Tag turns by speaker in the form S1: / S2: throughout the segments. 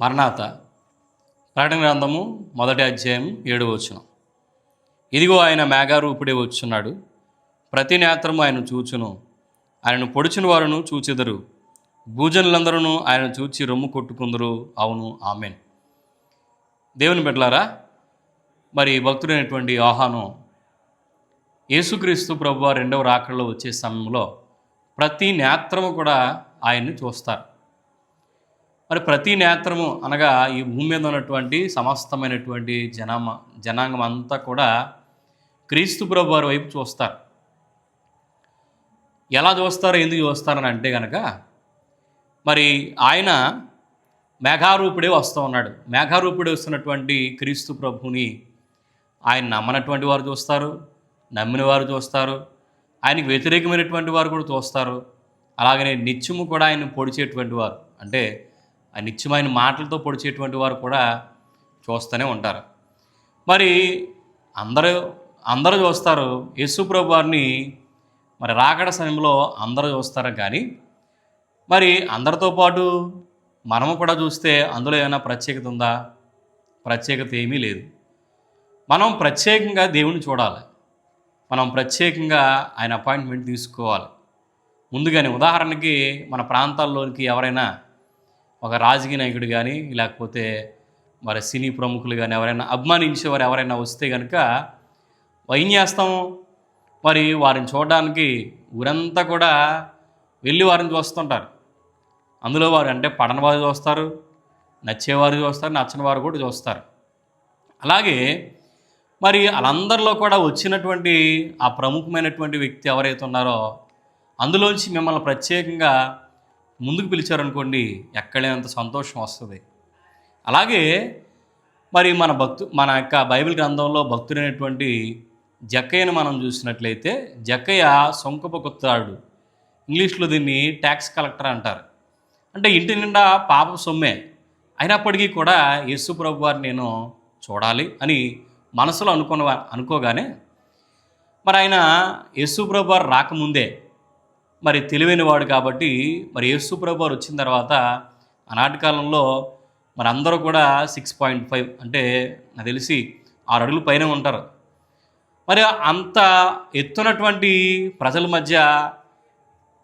S1: మరణాత. ప్రకటన గ్రంథము మొదటి అధ్యాయం ఏడు వచ్చును ఇదిగో ఆయన మేఘారూపుడే వచ్చున్నాడు. ప్రతి నేత్రము ఆయన చూచును. ఆయనను పొడిచిన వారును చూచెదరు. భూజనులందరూ ఆయన చూచి రొమ్ము కొట్టుకుందరు. అవును ఆమెన్. దేవుని బిడ్డలారా మరి భక్తుడైనటువంటి ఆహానం యేసుక్రీస్తు ప్రభు రెండవ రాకడలో వచ్చే సమయంలో ప్రతి నేత్రము కూడా ఆయన్ని చూస్తారు. మరి ప్రతి నేత్రము అనగా ఈ భూమి మీద ఉన్నటువంటి సమస్తమైనటువంటి జనామ జనాంగం అంతా కూడా క్రీస్తు ప్రభు వారి వైపు చూస్తారు. ఎలా చూస్తారో ఎందుకు చూస్తారని అంటే కనుక మరి ఆయన మేఘారూపుడే వస్తూ ఉన్నాడు. మేఘారూపుడే వస్తున్నటువంటి క్రీస్తు ప్రభుని ఆయన నమ్మనటువంటి వారు చూస్తారు నమ్మిన వారు చూస్తారు ఆయనకి వ్యతిరేకమైనటువంటి వారు కూడా చూస్తారు. అలాగనే నిత్యము కూడా ఆయన పొడిచేటువంటి వారు. అంటే ఆ నిత్యమైన మాటలతో పొడిచేటువంటి వారు కూడా చూస్తూనే ఉంటారు. మరి అందరూ అందరూ చూస్తారు. యేసుప్రభు వారిని మరి రాకడ సమయంలో అందరూ చూస్తారు కానీ మరి అందరితో పాటు మనము కూడా చూస్తే అందులో ఏమైనా ప్రత్యేకత ఉందా? ప్రత్యేకత ఏమీ లేదు. మనం ప్రత్యేకంగా దేవుని చూడాలి. మనం ప్రత్యేకంగా ఆయన అపాయింట్మెంట్ తీసుకోవాలి. ముందుగానే ఉదాహరణకి మన ప్రాంతాల్లోనికి ఎవరైనా ఒక రాజకీయ నాయకుడు కానీ లేకపోతే మరి సినీ ప్రముఖులు కానీ ఎవరైనా అభిమానించేవారు ఎవరైనా వస్తే కనుక ఏం చేస్తాము మరి వారిని చూడడానికి ఊరంతా కూడా వెళ్ళి వారిని చూస్తుంటారు. అందులో వారు అంటే పడన వారు చూస్తారు నచ్చేవారు చూస్తారు నచ్చని వారు కూడా చూస్తారు. అలాగే మరి వాళ్ళందరిలో కూడా వచ్చినటువంటి ఆ ప్రముఖమైనటువంటి వ్యక్తి ఎవరైతే ఉన్నారో అందులోంచి మిమ్మల్ని ప్రత్యేకంగా ముందుకు పిలిచారనుకోండి ఎక్కడైనంత సంతోషం వస్తుంది. అలాగే మరి మన భక్తు మన యొక్క బైబిల్ గ్రంథంలో భక్తుడైనటువంటి జక్కయ్యను మనం చూసినట్లయితే జక్కయ్య సొంకపు కొత్తాడు ఇంగ్లీష్లో దీన్ని ట్యాక్స్ కలెక్టర్ అంటారు. అంటే ఇంటి నిండా పాప సొమ్మే. అయినప్పటికీ కూడా యేసు ప్రభు వారిని నేను చూడాలి అని మనసులో అనుకున్న అనుకోగానే మరి ఆయన యేసు ప్రభు వారు రాకముందే మరి తెలివైన వాడు కాబట్టి మరి యేసు వారు వచ్చిన తర్వాత ఆనాటి కాలంలో మరి అందరూ కూడా సిక్స్ పాయింట్ ఫైవ్ అంటే నాకు తెలిసి ఆరు అడుగులు పైన ఉంటారు. మరి అంత ఎత్తునటువంటి ప్రజల మధ్య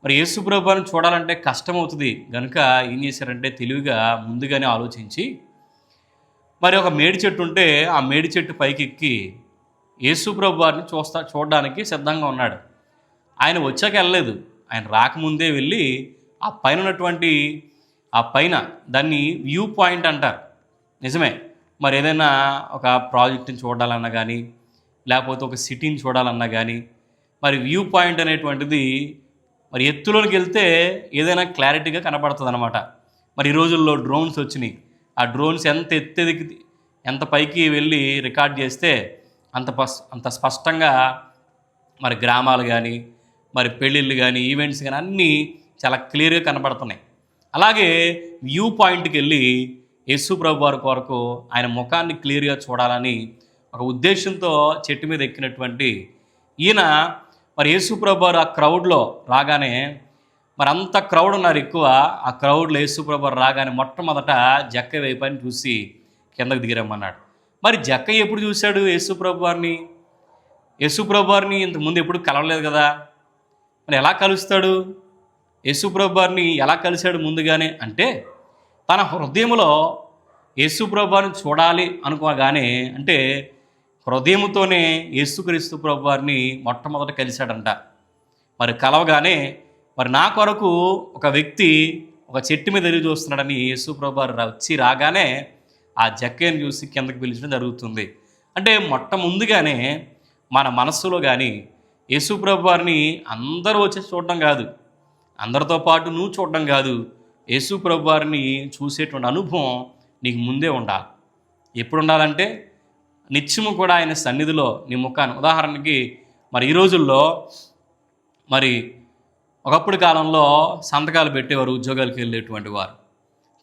S1: మరి యేసు ప్రభుని చూడాలంటే కష్టమవుతుంది. కనుక ఏం చేశారంటే తెలివిగా ముందుగానే ఆలోచించి మరి ఒక మేడి చెట్టు ఉంటే ఆ మేడి చెట్టు పైకి ఎక్కి యేసు ప్రభు వారిని చూస్తా చూడడానికి సిద్ధంగా ఉన్నాడు. ఆయన వచ్చాక వెళ్ళలేదు. ఆయన రాకముందే వెళ్ళి ఆ పైన ఉన్నటువంటి ఆ పైన దాన్ని వ్యూ పాయింట్ అంటారు. నిజమే. మరి ఏదైనా ఒక ప్రాజెక్ట్ని చూడాలన్నా కానీ లేకపోతే ఒక సిటీని చూడాలన్నా కానీ మరి వ్యూ పాయింట్ అనేటువంటిది మరి ఎత్తులోకి వెళ్తే ఏదైనా క్లారిటీగా కనపడుతుంది అనమాట మరి ఈ రోజుల్లో డ్రోన్స్ వచ్చినాయి. ఆ డ్రోన్స్ ఎంత ఎత్తెదికి ఎంత పైకి వెళ్ళి రికార్డ్ చేస్తే అంత అంత స్పష్టంగా మరి గ్రామాలు కానీ మరి పెళ్ళిళ్ళు కానీ ఈవెంట్స్ కానీ అన్నీ చాలా క్లియర్గా కనపడుతున్నాయి. అలాగే వ్యూ పాయింట్కి వెళ్ళి యేసు ప్రభు వారి కొరకు ఆయన ముఖాన్ని క్లియర్గా చూడాలని ఒక ఉద్దేశంతో చెట్టు మీద ఎక్కినటువంటి ఈయన మరి యేసు ప్రభు వారు ఆ క్రౌడ్లో రాగానే మరి అంత క్రౌడ్ ఉన్నారు ఎక్కువ ఆ క్రౌడ్లో యేసు ప్రభు వారు రాగానే మొట్టమొదట జక్క వైపాన్ని చూసి కిందకు దిగిరమ్మన్నాడు. మరి జక్క ఎప్పుడు చూశాడు యేసు ప్రభు వారిని యేసు ప్రభు వారిని ఇంతకుముందు ఎప్పుడు కలవలేదు కదా. మరి ఎలా కలుస్తాడు? యేసు ఎలా కలిశాడు ముందుగానే? అంటే తన హృదయంలో యేసు చూడాలి అనుకోగానే అంటే హృదయంతోనే యేసుక్రీస్తు ప్రభువారిని మొట్టమొదట కలిశాడంట. మరి కలవగానే మరి నా కొరకు ఒక వ్యక్తి ఒక చెట్టు మీద ఎదురు చూస్తున్నాడని యేసు ప్రభువారు వచ్చి రాగానే ఆ జక్కయ్యను చూసి కిందకి పిలిచడం జరుగుతుంది. అంటే మొట్టముందుగానే మన మనస్సులో కానీ యేసుప్రభు వారిని అందరూ వచ్చి చూడడం కాదు. అందరితో పాటు నువ్వు చూడడం కాదు. యేసుప్రభు వారిని చూసేటువంటి అనుభవం నీకు ముందే ఉండాలి. ఎప్పుడు ఉండాలంటే నిత్యము కూడా ఆయన సన్నిధిలో నీ ముఖాన్ని. ఉదాహరణకి మరి ఈ రోజుల్లో మరి ఒకప్పుడు కాలంలో సంతకాలు పెట్టేవారు ఉద్యోగాలకు వెళ్ళేటువంటి వారు.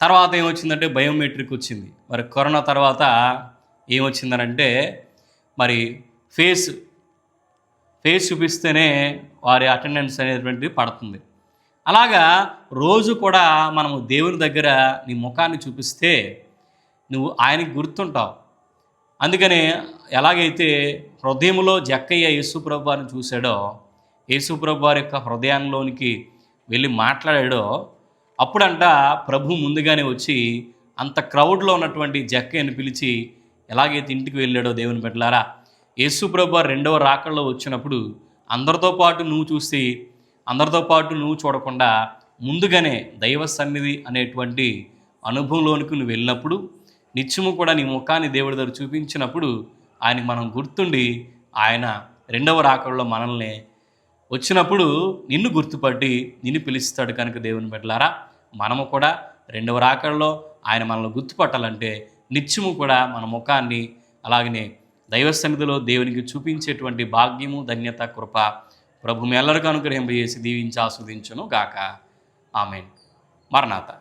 S1: తర్వాత ఏమొచ్చిందంటే బయోమెట్రిక్ వచ్చింది. మరి కరోనా తర్వాత ఏమొచ్చిందనంటే మరి ఫేస్ ఫేస్ చూపిస్తేనే వారి అటెండెన్స్ అనేటువంటిది పడుతుంది. అలాగా రోజు కూడా మనము దేవుని దగ్గర నీ ముఖాన్ని చూపిస్తే నువ్వు ఆయనకి గుర్తుంటావు. అందుకనే ఎలాగైతే హృదయంలో జక్కయ్య యేసుప్రభు వారిని చూశాడో యేసుప్రభు వారి యొక్క హృదయంలోనికి వెళ్ళి మాట్లాడాడో అప్పుడంట ప్రభు ముందుగానే వచ్చి అంత క్రౌడ్లో ఉన్నటువంటి జక్కయ్యను పిలిచి ఎలాగైతే ఇంటికి వెళ్ళాడో దేవుని పెట్టలారా యేసుప్రభు రెండవ రాకల్లో వచ్చినప్పుడు అందరితో పాటు నువ్వు చూసి అందరితో పాటు నువ్వు చూడకుండా ముందుగానే దైవ సన్నిధి అనేటువంటి అనుభవంలోనికి నువ్వు వెళ్ళినప్పుడు నిత్యము కూడా నీ ముఖాన్ని దేవుడి దగ్గర చూపించినప్పుడు ఆయన మనం గుర్తుండి ఆయన రెండవ రాకల్లో మనల్ని వచ్చినప్పుడు నిన్ను గుర్తుపట్టి నిన్ను పిలుస్తాడు కనుక దేవుని పెట్టలారా మనము కూడా రెండవ రాకల్లో ఆయన మనల్ని గుర్తుపట్టాలంటే నిత్యము కూడా మన ముఖాన్ని అలాగనే దైవ సన్నిధిలో దేవునికి చూపించేటువంటి భాగ్యము ధన్యత కృప ప్రభు మీ ఎల్లరికీ అనుగ్రహింపజేసి దీవించి ఆస్వాదించును గాక ఆమెన్. మరణాత.